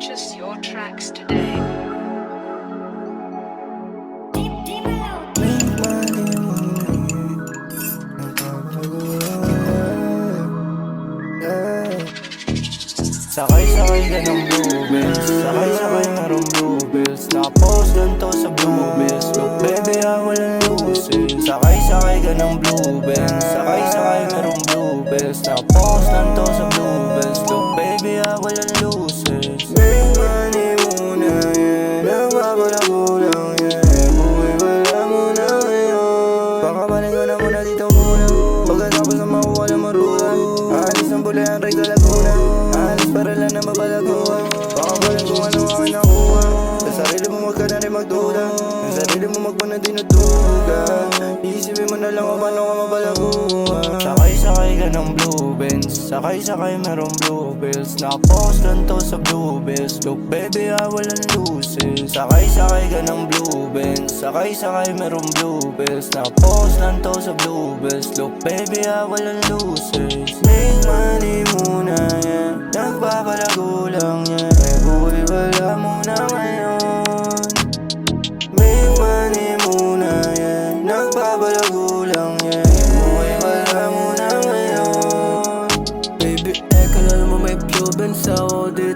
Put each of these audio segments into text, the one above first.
Purchase your tracks today. Sakay-sakay ka ng bluebells Sakay-sakay merong bluebells Nakapost lang to sa bluebells Look baby ah walang loses Sakay-sakay ka ng bluebells Sakay-sakay merong bluebells Nakapost lang to sa bluebells Look baby ah walang loses Bula ang Ray Laguna Aalis para lang na mabalaguan Baka balik kung ano ang nakuha. Sa sarili mo wag ka na rin magduda. Sa sarili mo magpa na dinutugan Iisipin mo na lang kung paano ka mabalaguan Sakay-sakay ka ng blue Benz Sakay-sakay merong blue bills. Nakapost lang to sa blue bills. Look baby ah walang loses Sakay-sakay ka ng blue Benz Sakay-sakay merong blue bills. Nakapost lang to sa blue bills. Look baby ah walang loses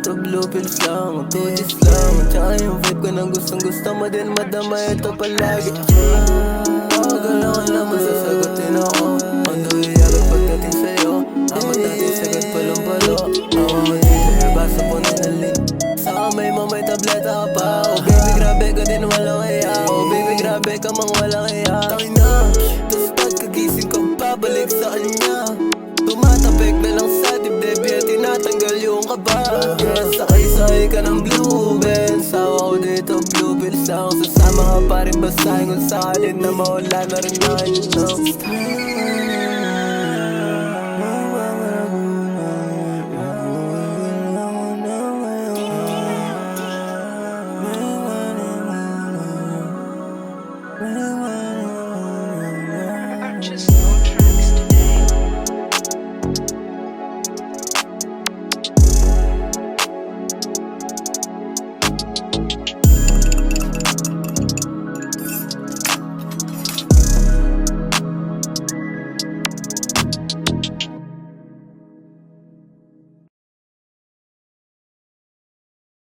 ako Dito blue pills lang, tudis lang Tsaka yung vibe ko nang gustong gusto mo din Madama ito palagi. Tawagan lang ka naman, sasagutin ako. The way agad pagdating sa'yo Ako dati sagad palong-palo. Ako dito, eh, basa po na nalit. Sa kamay mo may tableta pa Oh baby, grabe ka din walang iya Oh baby, grabe ka mang walang iya Tangina, tapos pagkagising ko babalik sa kanya ka ng blue bands Sawa ko dito blue bills lang Sasama ka pa rin basahin kung sakalit na mawala na rin you know